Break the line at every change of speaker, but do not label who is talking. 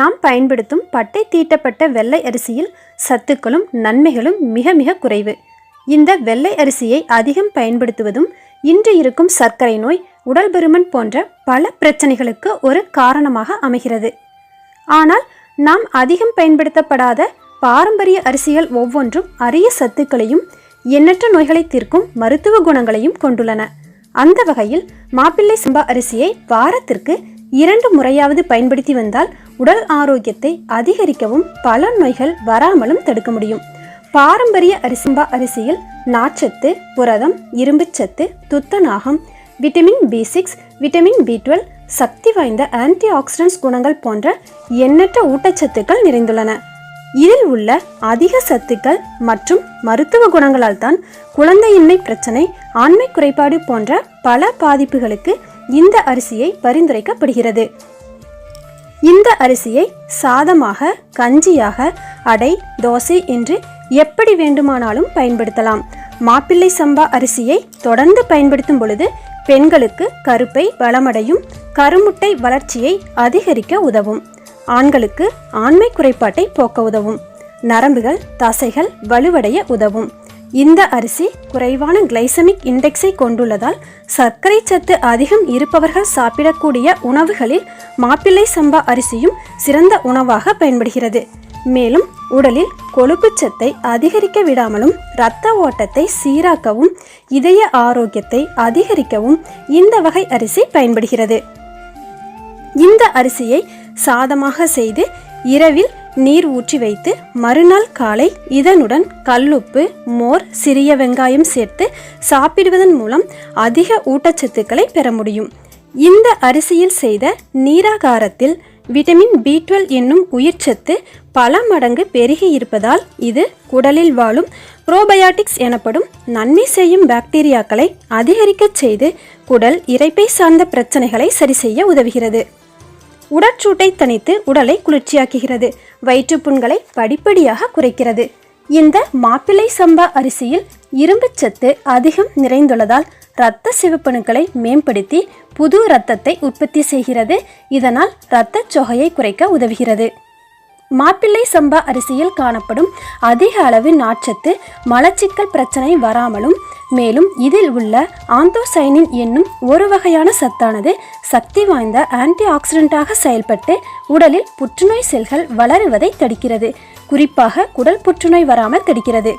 நாம் பயன்படுத்தும் பட்டை தீட்டப்பட்ட வெள்ளை அரிசியில் சத்துக்களும் நன்மைகளும் மிக மிக குறைவு. இந்த வெள்ளை அரிசியை அதிகம் பயன்படுத்துவதும் இன்று இருக்கும் சர்க்கரை நோய் உடல் பருமன் போன்ற பல பிரச்சனைகளுக்கு ஒரு காரணமாக அமைகிறது. ஆனால் நாம் அதிகம் பயன்படுத்தப்படாத பாரம்பரிய அரிசிகள் ஒவ்வொன்றும் அரிய சத்துக்களையும் எண்ணற்ற நோய்களை தீர்க்கும் மருத்துவ குணங்களையும் கொண்டுள்ளன. அந்த வகையில் மாப்பிள்ளை சம்பா அரிசியை வாரத்திற்கு இரண்டு முறையாவது பயன்படுத்தி வந்தால் உடல் ஆரோக்கியத்தை அதிகரிக்கவும் பல நோய்கள் வராமலும் தடுக்க முடியும். பாரம்பரிய அரிசம்பா அரிசியில் நார்ச்சத்து புரதம் இரும்புச்சத்து துத்தநாகம் vitamin B six vitamin B twelve சக்தி வாய்ந்த ஆன்டி ஆக்சிடென்ட்ஸ் குணங்கள் போன்ற எண்ணற்ற ஊட்டச்சத்துக்கள் நிறைந்துள்ளன. இதில் உள்ள அதிக சத்துக்கள் மற்றும் மருத்துவ குணங்களால் தான் குழந்தையின்மை பிரச்சனை ஆண்மை குறைபாடு போன்ற பல பாதிப்புகளுக்கு இந்த அரிசியை பரிந்துரைக்கப்படுகிறது. இந்த அரிசியை சாதமாக கஞ்சியாக அடை தோசை என்று எப்படி வேண்டுமானாலும் பயன்படுத்தலாம். மாப்பிள்ளை சம்பா அரிசியை தொடர்ந்து பயன்படுத்தும் பொழுது பெண்களுக்கு கருப்பை வளமடையும் கருமுட்டை வளர்ச்சியை அதிகரிக்க உதவும். ஆண்களுக்கு ஆண்மை குறைபாட்டை போக்க உதவும். நரம்புகள் தசைகள் வலுவடைய உதவும். இந்த அரிசி குறைவான கிளைசமிக் இண்டெக்ஸை கொண்டுள்ளதால் சர்க்கரை சத்து அதிகம் இருப்பவர்கள் சாப்பிடக்கூடிய உணவுகளில் மாப்பிள்ளை சம்பா அரிசியும் சிறந்த உணவாக பயன்படுகிறது. மேலும் உடலில் கொழுப்புச்சத்தை அதிகரிக்க விடாமலும் இரத்த ஓட்டத்தை சீராக்கவும் இதய ஆரோக்கியத்தை அதிகரிக்கவும் இந்த வகை அரிசி பயன்படுகிறது. இந்த அரிசியை சாதமாக செய்து இரவில் நீர் ஊற்றி வைத்து மறுநாள் காலை இதனுடன் கல்லுப்பு மோர் சிறிய வெங்காயம் சேர்த்து சாப்பிடுவதன் மூலம் அதிக ஊட்டச்சத்துக்களை பெற முடியும். இந்த அரிசியில் செய்த நீராகாரத்தில் விட்டமின் பி டுவெல் என்னும் உயிர்ச்சத்து பல மடங்கு பெருகி இருப்பதால் இது குடலில் வாழும் புரோபயாட்டிக்ஸ் எனப்படும் நன்மை செய்யும் பாக்டீரியாக்களை அதிகரிக்கச் செய்து குடல் இறைப்பை சார்ந்த பிரச்சனைகளை சரி செய்ய உதவுகிறது. உடற்சூட்டை தணித்து உடலை குளிர்ச்சியாக்குகிறது. வயிற்றுப்புண்களை படிப்படியாக குறைக்கிறது. இந்த மாப்பிள்ளை சம்பா அரிசியில் இரும்புச்சத்து அதிகம் நிறைந்துள்ளதால் இரத்த சிவப்பணுக்களை மேம்படுத்தி புது இரத்தத்தை உற்பத்தி செய்கிறது. இதனால் இரத்தச் சொகையை குறைக்க உதவுகிறது. மாப்பிள்ளை சம்பா அரிசியில் காணப்படும் அதிக அளவு நாட்சத்து மலச்சிக்கல் பிரச்சனை வராமலும் மேலும் இதில் உள்ள ஆந்தோசைனின் என்னும் ஒரு வகையான சத்தானது சக்தி வாய்ந்த ஆன்டி ஆக்சிடென்ட்டாக செயல்பட்டு உடலில் புற்றுநோய் செல்கள் வளருவதை தடுக்கிறது. குறிப்பாக குடல் புற்றுநோய் வராமல் தடுக்கிறது.